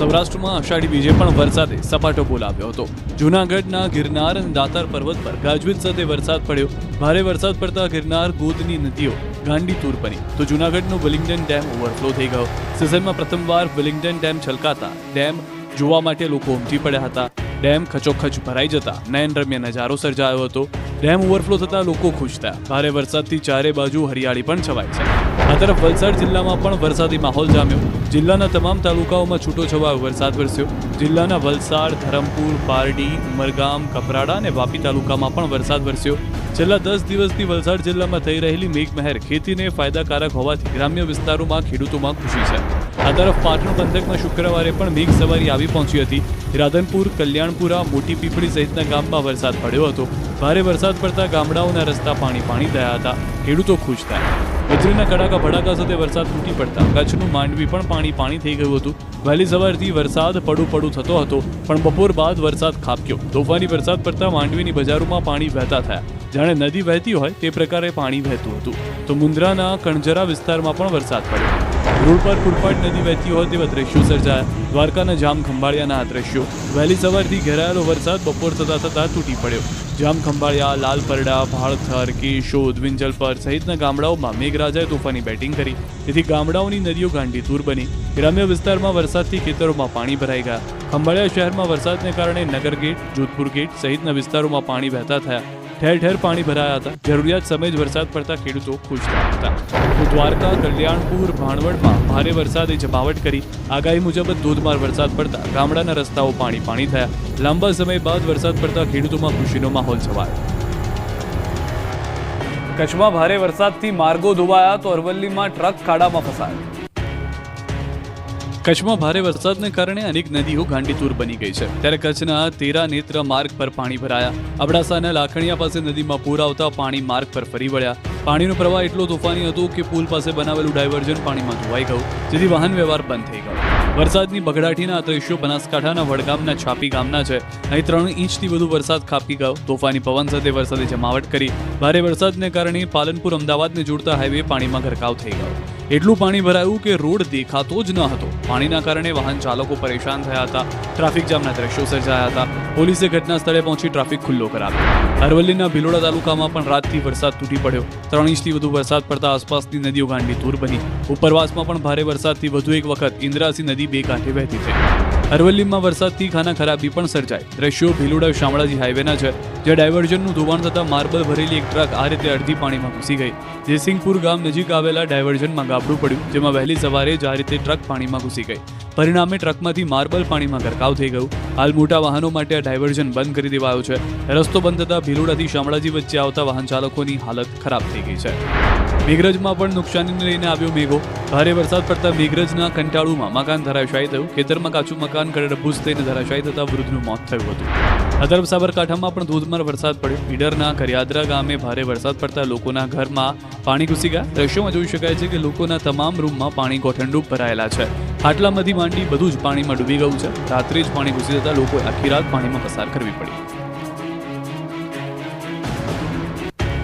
સૌરાષ્ટ્રમાં અષાઢી બીજે પણ વરસાદે સપાટો બોલાવ્યો હતો. જૂનાગઢના ગિરનાર અને દાતાર પર્વત પર ગાજવીજ સાથે વરસાદ પડ્યો. ભારે વરસાદ પડતા ગિરનાર, ગોદની નદીઓ ગાંડી તૂર બની તો જૂનાગઢનો વિલિંગડન ડેમ ઓવરફ્લો થઈ ગયો. સિઝનમાં પ્રથમવાર વિલિંગડન ડેમ છલકાતા ડેમ જોવા માટે લોકો ઉમટી પડ્યા હતા. ડેમ ખચોખચ ભરાઈ જતા નયનરમ્ય નજારો સર્જાયો હતો. ડેમ ઓવરફ્લો થતા લોકો ખુશ થયા. ભારે વરસાદથી ચારે બાજુ હરિયાળી પણ છવાય છે. આ તરફ વલસાડ જિલ્લામાં પણ વરસાદી માહોલ જામ્યો. જિલ્લાના તમામ તાલુકાઓમાં છૂટો છવાયો વરસાદ વરસ્યો. જિલ્લાના વલસાડ, ધરમપુર, પારડી, ઉમરગામ કપરાડા અને વાપી તાલુકામાં પણ વરસાદ વરસ્યો. છેલ્લા દસ દિવસથી વલસાડ જિલ્લામાં થઈ રહેલી મેઘમહેર ખેતીને ફાયદાકારક હોવાથી ગ્રામ્ય વિસ્તારોમાં ખેડૂતોમાં ખુશી છે. આ તરફ પાટણ પંથકમાં શુક્રવારે પણ મેઘ સવારી આવી પહોંચી હતી. રાધનપુર, કલ્યાણપુરા, મોટી પીપળી સહિતના ગામમાં વરસાદ પડ્યો હતો. ભારે વરસાદ પડતા ગામડાઓના રસ્તા પાણી પાણી થયા હતા. ખેડૂતો ખુશ થાય. વીજળીના કડાકા ભડાકા સાથે વરસાદ તૂટી પડતા કચ્છનું માંડવી પણ પાણી પાણી થઈ ગયું હતું. વહેલી સવારથી વરસાદ પડું પડું થતો હતો, પણ બપોર બાદ વરસાદ ખાબક્યો. તોફાની વરસાદ પડતા માંડવીની બજારોમાં પાણી વહેતા થયા. જાણે નદી વહેતી હોય તે પ્રકારે પાણી વહેતું હતું. તો મુન્દ્રાના કણજરા વિસ્તારમાં પણ વરસાદ પડ્યો. રોડ પર ફૂટપાટ નદી વહેતી હોય તેવા દ્રશ્યો સર્જાયા. દ્વારકાના જામ ખંભાળિયાના આ દ્રશ્યો. વહેલી સવારથી ઘેરાયેલો વરસાદ બપોર થતા થતા તૂટી પડ્યો. જામ ખંભાળિયા લાલપરડા ભાળથર કેશોદ વિંજલપર સહિતના ગામડાઓમાં મેઘરાજાએ તોફાની બેટિંગ કરી. તેથી ગામડાઓની નદીઓ ગાંડીતુર બની. ગ્રામ્ય વિસ્તારમાં વરસાદથી ખેતરોમાં પાણી ભરાઈ ગયા. ખંભાળિયા શહેરમાં વરસાદને કારણે નગર ગેટ, જોધપુર ગેટ સહિતના વિસ્તારોમાં પાણી વહેતા થયા. ઠેર ઠેર પાણી ભરાયા હતા. જરૂરિયાત સમયે જ વરસાદ પડતા ખેડૂતો ખુશ હતા. દ્વારકા કલ્યાણપુર ભાણવડમાં ભારે વરસાદે જમાવટ કરી. આગાહી મુજબ ધોધમાર વરસાદ પડતા ગામડાના રસ્તાઓ પાણી પાણી થયા. લાંબા સમય બાદ વરસાદ પડતા ખેડૂતોમાં ખુશીનો માહોલ છવાયો. કચ્છમાં ભારે વરસાદથી માર્ગો ધોવાયા તો અરવલ્લીમાં ટ્રક ખાડામાં ફસાયો. કચ્છમાં ભારે વરસાદને કારણે અનેક નદીઓ ગાંડીતુર બની ગઈ છે. ત્યારે કચ્છના તેરા નેત્ર માર્ગ પર પાણી ભરાયા. અબડાસાના લાખણીયા પાસે નદીમાં પૂર આવતા પાણી માર્ગ પર ફરી વળ્યા. પાણીનો પ્રવાહ એટલો તોફાની હતો કે પુલ પાસે બનાવેલું ડાયવર્ઝન પાણીમાં ધોવાઈ ગયું. જેથી વાહન વ્યવહાર બંધ થઈ ગયો. વરસાદની બગડાટીના આ દ્રશ્યો બનાસકાંઠાના વડગામના છાપી ગામના છે. અહીં ત્રણ ઇંચથી વધુ વરસાદ ખાપી ગયો. તોફાની પવન સાથે વરસાદે જમાવટ કરી. ભારે વરસાદને કારણે પાલનપુર અમદાવાદને જોડતા હાઈવે પાણીમાં ગરકાવ થઈ ગયો. એટલું પાણી ભરાયું કે રોડ દેખાતો જ ન હતો. પાણીના કારણે વાહન ચાલકો પરેશાન થયા હતા. ટ્રાફિક જામના દ્રશ્યો સર્જાયા હતા. પોલીસે ઘટના સ્થળે પહોંચી ટ્રાફિક ખુલ્લો કરાવ્યો. અરવલ્લીના ભિલોડા તાલુકામાં પણ રાતથી વરસાદ તૂટી પડ્યો. ત્રણ ઇંચથી વધુ વરસાદ પડતા આસપાસની નદીઓ ગાંડી દૂર બની. ઉપરવાસમાં પણ ભારે વરસાદથી વધુ એક વખત ઇન્દ્રાસી નદી બે કાંઠે વહેતી થઈ. અરવલ્લીમાં વરસાદથી ખાના ખરાબી પણ સર્જાય દ્રશ્યો ભીલુડા શામળાજી હાઈવેના છે, જ્યાં ડાયવર્ઝનનું ધોવાણ થતાં માર્બલ ભરેલી એક ટ્રક આ રીતે અડધી પાણીમાં ઘૂસી ગઈ. જયસિંહપુર ગામ નજીક આવેલા ડાયવર્ઝનમાં ગાબડું પડ્યું, જેમાં વહેલી સવારે જ આ રીતે ટ્રક પાણીમાં ઘૂસી ગઈ. પરિણામે ટ્રકમાંથી માર્બલ પાણીમાં ગરકાવ થઈ ગયું. હાલ મોટા વાહનો માટે આ ડાયવર્ઝન બંધ કરી દેવાયું છે. રસ્તો બંધ થતાં ભીલોડાથી શામળાજી વચ્ચે આવતા વાહન ચાલકોની હાલત ખરાબ થઈ ગઈ છે. મેઘરજમાં પણ નુકસાનીને લઈને આવ્યો મેઘો. ભારે વરસાદ પડતા મેઘરજના કંટાળુમાં મકાન ધરાશાયી થયું. ખેતરમાં કાચું મકાન કડડભૂસ થઈને ધરાશાયી થતા વૃદ્ધનું મોત થયું હતું. આ સાબરકાંઠામાં પણ ધોધમાર વરસાદ પડ્યો. ઈડરના કરિયાદરા ગામે ભારે વરસાદ પડતા લોકોના ઘરમાં પાણી ઘૂસી ગયા. દ્રશ્યોમાં જોઈ શકાય છે કે લોકોના તમામ રૂમમાં પાણી ગોઠણડૂબ ભરાયેલા છે. ખાટલામાંથી માંડી બધું જ પાણીમાં ડૂબી ગયું છે. રાત્રે જ પાણી ઘૂસી જતા લોકોએ આખી રાત પાણીમાં પસાર કરવી પડી.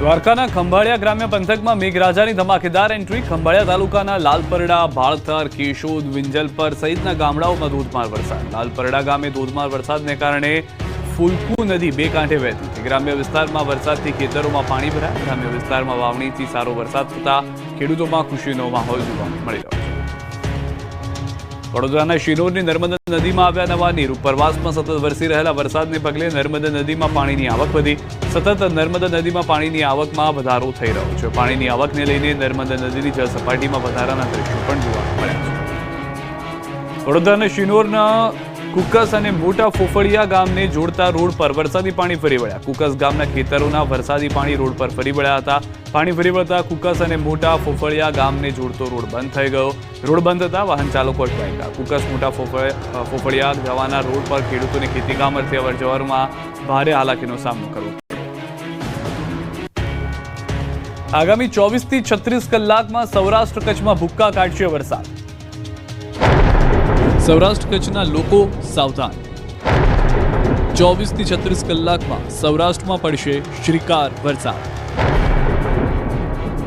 દ્વારકાના ખંભાળિયા ગ્રામ્ય પંથકમાં મેઘરાજાની ધમાકેદાર એન્ટ્રી. ખંભાળિયા તાલુકાના લાલપરડા, ભાળથર, કેશોદ, વિંજલપર સહિતના ગામડાઓમાં ધોધમાર વરસાદ. લાલપરડા ગામે ધોધમાર વરસાદને કારણે ફુલકુ નદી બે કાંઠે વહેતી હતી. ગ્રામ્ય વિસ્તારમાં વરસાદથી ખેતરોમાં પાણી ભરાયા. ગ્રામ્ય વિસ્તારમાં વાવણીથી સારો વરસાદ થતા ખેડૂતોમાં ખુશીનો માહોલ જોવા મળી રહ્યો છે. વડોદરાના શિનોરની નર્મદા નદીમાં આવ્યા નવા નીર. ઉપરવાસમાં સતત વરસી રહેલા વરસાદને પગલે નર્મદા નદીમાં પાણીની આવક વધી. સતત નર્મદા નદીમાં પાણીની આવકમાં વધારો થઈ રહ્યો છે. પાણીની આવકને લઈને નર્મદા નદીની જળ સપાટીમાં વધારાના દ્રશ્યો પણ જોવા મળ્યા છે. વડોદરાના શિનોરના કુકસ અને મોટા ફોફળિયા ગામને જોડતા રોડ પર વરસાદી પાણી ફરી વળ્યા. કુકસ ગામના ખેતરોના વરસાદી પાણી રોડ પર ફરી વળ્યા હતા. પાણી ફરી વળતા કુકસ અને મોટા ફોફળિયા ગામને જોડતો રોડ બંધ થઈ ગયો. રોડ બંધ થતા વાહન ચાલકો અટવાઈ ગયા કુકસ, મોટા ફોફળિયા જવાના રોડ પર ખેડૂતોને ખેતીકામ અર્થે અવર જવરમાં ભારે હાલાકીનો સામનો કરવો. આગામી ચોવીસથી છત્રીસ કલાકમાં સૌરાષ્ટ્ર કચ્છમાં ભૂક્કા કાઢશે વરસાદ. સૌરાષ્ટ્ર કચ્છના લોકો સાવધાન. ચોવીસથી છત્રીસ કલાકમાં સૌરાષ્ટ્રમાં પડશે શ્રીકાર વરસાદ.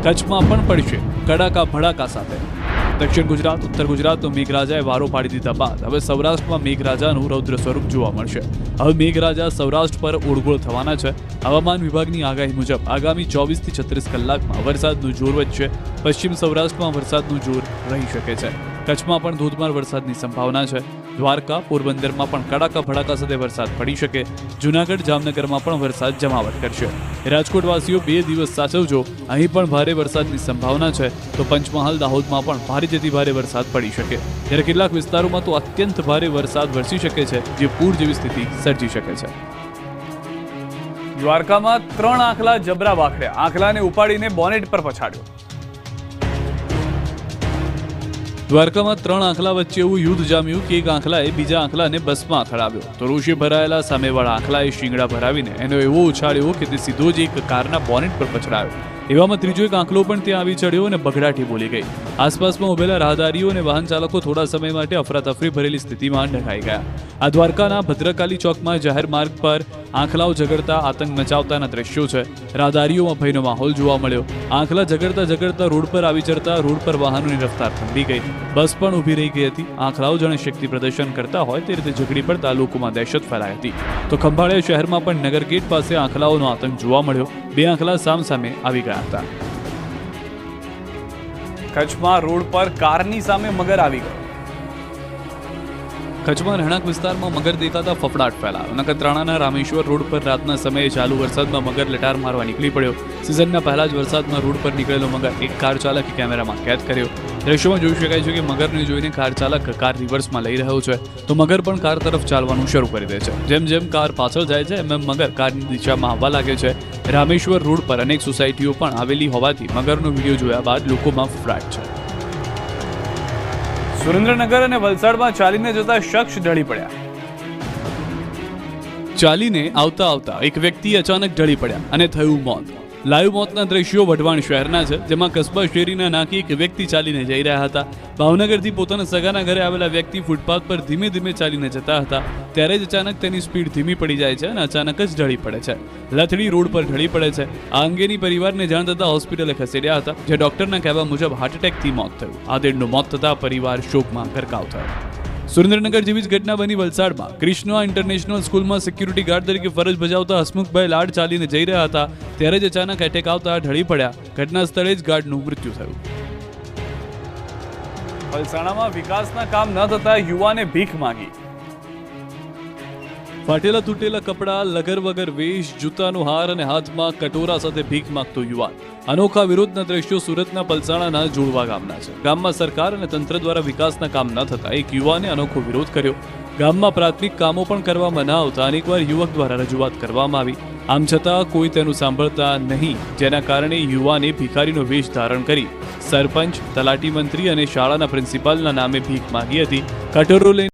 કચ્છમાં પણ પડશે કડાકા ભડાકા સાથે. દક્ષિણ ગુજરાત, ઉત્તર ગુજરાતનો મેઘરાજાએ વારો પાડી દીધા બાદ હવે સૌરાષ્ટ્રમાં મેઘરાજાનું રૌદ્ર સ્વરૂપ જોવા મળશે. હવે મેઘરાજા સૌરાષ્ટ્ર પર ઓળગોળ થવાના છે. હવામાન વિભાગની આગાહી મુજબ આગામી ચોવીસથી છત્રીસ કલાકમાં વરસાદનું જોર વધશે. પશ્ચિમ સૌરાષ્ટ્રમાં વરસાદનું જોર રહી શકે છે. કચ્છમાં પણ ધોધમાર વરસાદની સંભાવના છે. દ્વારકા, પોરબંદરમાં પણ કડાકા ભડાકા સાથે વરસાદ પડી શકે. જૂનાગઢ, જામનગરમાં પણ વરસાદ જમાવટ કરશે. રાજકોટવાસીઓ બે દિવસ સાચવજો, અહીં પણ ભારે વરસાદની સંભાવના છે. તો પંચમહાલ, દાહોદમાં પણ ભારે જેથી ભારે વરસાદ પડી શકે. જ્યારે કેટલાક વિસ્તારોમાં તો અત્યંત ભારે વરસાદ વરસી શકે છે, જે પૂર જેવી સ્થિતિ સર્જી શકે છે. દ્વારકામાં ત્રણ આંખલા જબરા વાખડ્યા આંખલાને ઉપાડીને બોનેટ પર પછાડ્યો. દ્વારકામાં ત્રણ આંખલા વચ્ચે એવું યુદ્ધ જામ્યું કે એક આંખલાએ બીજા આંખલાને બસમાં અથડાવ્યો. તો રોષે ભરાયેલા સામેવાળા આંખલાએ શિંગડા ભરાવીને એનો એવો ઉછાળ્યો કે તે સીધો જ એક કારના બોનેટ પર પછડાયો. એવામાં ત્રીજો એક આંખલો પણ ત્યાં આવી ચડ્યો અને બગડાટી બોલી ગઈ. આસપાસમાં ઉભેલા રાહદારીઓ અને વાહન ચાલકો થોડા સમય માટે અફરાતફરી ભરેલી સ્થિતિમાં ઢંકાઈ ગયા. આ દ્વારકાના ભદ્રકાલી ચોકમાં જાહેર માર્ગ પર આંખલાઓ ઝઘડતા આતંક મચાવતાના દ્રશ્યો છે. રાહદારીઓમાં ભયનો માહોલ જોવા મળ્યો. આંખલા ઝઘડતા ઝઘડતા રોડ પર આવી ચડતા રોડ પર વાહનોની રફતાર થંભી ગઈ. બસ પણ ઊભી રહી ગઈ હતી. આંખલાઓ જાણે શક્તિ પ્રદર્શન કરતા હોય તે રીતે ઝઘડી પડતા લોકોમાં દહેશત ફેલાઈ હતી. તો ખંભાળિયા શહેરમાં પણ નગર ગેટ પાસે આંખલાઓનો આતંક જોવા મળ્યો. બે આંખલા સામ સામે આવી ગયા હતા. કચ્છમાં રોડ પર કારની સામે મગર આવી ગયો. કચ્છમાં રહેણાંક વિસ્તારમાં મગર દેખાતા ફફડાટ ફેલાયો. નખત્રાણાના રામેશ્વર રોડ પર રાતના સમયે ચાલુ વરસાદમાં મગર લટાર મારવા નીકળી પડ્યો. સિઝનના પહેલા જ વરસાદમાં રોડ પર નીકળેલો મગર એક કાર ચાલકે કેમેરામાં કેદ કર્યો. દ્રશ્યોમાં જોઈ શકાય છે કે મગરને જોઈને કાર ચાલક કાર રિવર્સમાં લઈ રહ્યો છે. તો મગર પણ કાર તરફ ચાલવાનું શરૂ કરી દે છે. જેમ જેમ કાર પાછળ જાય છે, એમ એમ મગર કારની દિશામાં આવવા લાગે છે. રામેશ્વર રોડ પર અનેક સોસાયટીઓ પણ આવેલી હોવાથી મગરનો વીડિયો જોયા બાદ લોકોમાં ફફડાટ છે. સુરેન્દ્રનગર અને વલસાડમાં ચાલીને જતા શખ્સ ઢળી પડ્યા. ચાલીને આવતા આવતા એક વ્યક્તિ અચાનક ઢળી પડ્યા અને થયું મોત. લાઈવ મોતના દ્રશ્યો વઢવાણ શહેરના છે, જેમાં કસ્બા શેરીના નાકી એક વ્યક્તિ ચાલીને જઈ રહ્યા હતા. ભાવનગરથી પોતાના સગાના ઘરે આવેલા વ્યક્તિ ફૂટપાથ પર ધીમે ધીમે ચાલીને જતા હતા. ત્યારે જ અચાનક તેની સ્પીડ ધીમી પડી જાય છે અને અચાનક જ ઢળી પડે છે. લથડી રોડ પર ઢળી પડે છે. આ અંગેની પરિવારને જાણ થતાં હોસ્પિટલે ખસેડ્યા હતા, જે ડોક્ટરના કહેવા મુજબ હાર્ટ એટેકથી મોત થયું. આદેડનું મોત થતાં પરિવાર શોકમાં ગરકાવ થયો. સુરેન્દ્રનગર જેવી જ ઘટના બની વલસાડમાં. ક્રિષ્ના ઇન્ટરનેશનલ સ્કૂલમાં સિક્યુરિટી ગાર્ડ તરીકે ફરજ બજાવતા હસમુખભાઈ લાડ ચાલીને જઈ રહ્યા હતા, ત્યારે જ અચાનક એટેક આવતા ઢળી પડ્યા. ઘટના સ્થળે જ ગાર્ડનું મૃત્યુ થયું. વલસાડામાં વિકાસના કામ ન થતા યુવાને ભીખ માંગી. ફાટેલા તૂટેલા કપડાં, લગર વગર વેશ, જૂતાનો હાર અને હાથમાં કટોરા સાથે ભીખ માંગતો યુવાન. અનોખા વિરોધના દ્રશ્યો સુરતના પલસાણાના જોડવા ગામના છે. ગામમાં સરકાર અને તંત્ર દ્વારા વિકાસના કામ ન થતા એક યુવાને અનોખો વિરોધ કર્યો. ગામમાં પ્રાથમિક કામો પણ કરવામાં ન આવતા અનેકવાર યુવક દ્વારા રજૂઆત કરવામાં આવી. આમ છતાં કોઈ તેનું સાંભળતા નહીં, જેના કારણે યુવાને ભિખારીનો વેશ ધારણ કરી સરપંચ, તલાટી મંત્રી અને શાળાના પ્રિન્સિપાલના નામે ભીખ માંગી હતી. કટોરો લઈને